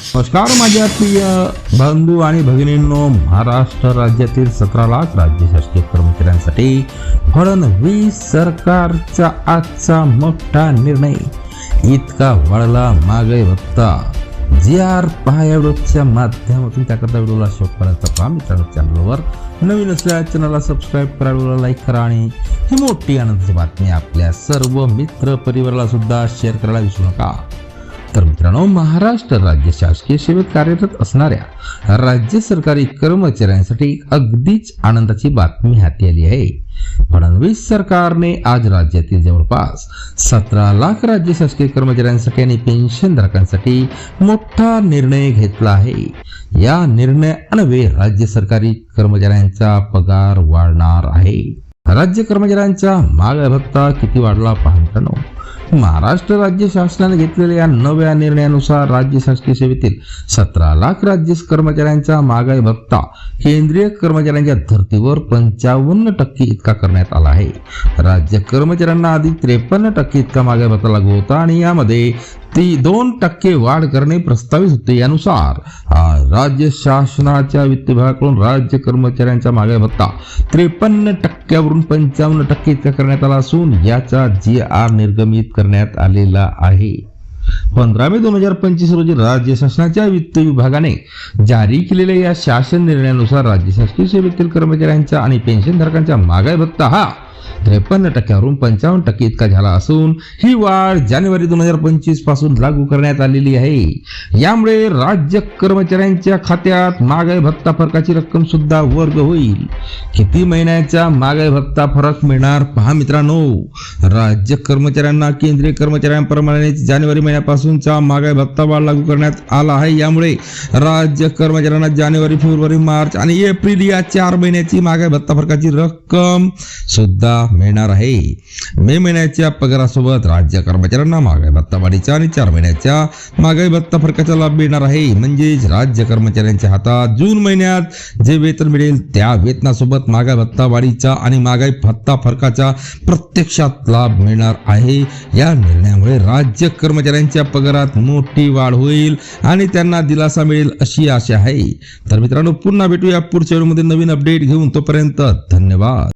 नमस्कार माझ्या प्रिय बंधू आणि भगिनींनो महाराष्ट्र राज्यातील सतरा लाख राज्य शासकीय कर्मचाऱ्यांसाठी फडणवीस सरकारचा आजचा मोठा निर्णय. इतका वाढला मागे भत्ता जी आर पहायच्या माध्यमातून त्याकरता व्हिडिओला शोध करायचा पहा मित्रांनो चॅनलवर. नवीन असल्या चॅनलला सबस्क्राईब करा व्हिडिओला लाईक करा आणि ही मोठी आनंदाची बातमी आपल्या सर्व मित्र परिवाराला सुद्धा शेअर करायला विसरू नका. तर मित्रांनो महाराष्ट्र राज्य शासकीय सेवेत कार्यरत असणाऱ्या राज्य सरकारी कर्मचाऱ्यांसाठी अगदीच आनंदाची बातमी हाती आली आहे. फडणवीस सरकारने आज राज्यातील जवळपास सतरा लाख राज्य शासकीय कर्मचाऱ्यांसाठी आणि पेन्शनधारकांसाठी मोठा निर्णय घेतला आहे. या निर्णयान्वये राज्य सरकारी कर्मचाऱ्यांचा पगार वाढणार आहे. राज्य कर्मचाऱ्यांचा माग भत्ता किती वाढला पाहतानो महाराष्ट्र राज्य शासनाने घेतलेल्या या नव्या निर्णयानुसार राज्य शासकीय सेवेतील सतरा लाख राज्य कर्मचाऱ्यांचा महागाई भत्ता केंद्रीय कर्मचाऱ्यांच्या धर्तीवर पंचावन्न टक्के इतका करण्यात आला आहे. राज्य कर्मचाऱ्यांना आधी त्रेपन्न टक्के इतका महागाई भत्ता लागू होता आणि यामध्ये ती दोन टक्के वाढ करणे प्रस्तावित होते. यानुसार राज्य शासनाच्या वित्त विभागाकडून राज्य कर्मचाऱ्यांचा मागे भत्ता त्रेपन्न टक्क्यावरून पंचावन्न टक्के इतका करण्यात आला असून याचा जी आर निर्गमित करण्यात आलेला आहे. पंधरा मे दोन हजार पंचवीस रोजी राज्य शासनाच्या वित्त विभागाने जारी केलेल्या या शासन निर्णयानुसार राज्य शासकीय सेवेतील कर्मचाऱ्यांचा आणि पेन्शनधारकांचा मागाय भत्ता हा त्रेपन्न टक्क्यावरून पंचावन्न टक्के इतका झाला असून ही वाढ जानेवारी दोन हजार पंचवीसपासून लागू करण्यात आलेली आहे. यामुळे राज्य कर्मचाऱ्यांच्या खात्यात महागाई भत्ता फरकाची रक्कम सुद्धा वर्ग होईल. किती महिन्याचा महागाई भत्ता फरक मिळणार पहा मित्रांनो. राज्य कर्मचाऱ्यांना केंद्रीय कर्मचाऱ्यांप्रमाणे जानेवारी महिन्यापासूनचा महागाई भत्ता वाढ लागू करण्यात आला आहे. यामुळे राज्य कर्मचाऱ्यांना जानेवारी फेब्रुवारी मार्च आणि एप्रिल या चार महिन्याची महागाई भत्ता फरकाची रक्कम सुद्धा मिळणार आहे. मे महिन्याच्या पगारासोबत राज्य कर्मचाऱ्यांना महागाई भत्ता वाढीचा आणि चार महिन्याच्या महागाई भत्ता फरकाचा लाभ मिळणार आहे. म्हणजेच राज्य कर्मचाऱ्यांच्या हातात जून महिन्यात जे वेतन मिळेल त्या वेतनासोबत महागाई भत्ता वाढीचा आणि महागाई भत्ता फरकाचा प्रत्यक्षात लाभ मिळणार आहे. या निर्णयामुळे राज्य कर्मचाऱ्यांच्या पगारात मोठी वाढ होईल आणि त्यांना दिलासा मिळेल अशी आशा आहे. तर मित्रांनो पुन्हा भेटूया पुढच्या व्हिडिओमध्ये नवीन अपडेट घेऊन तोपर्यंत धन्यवाद.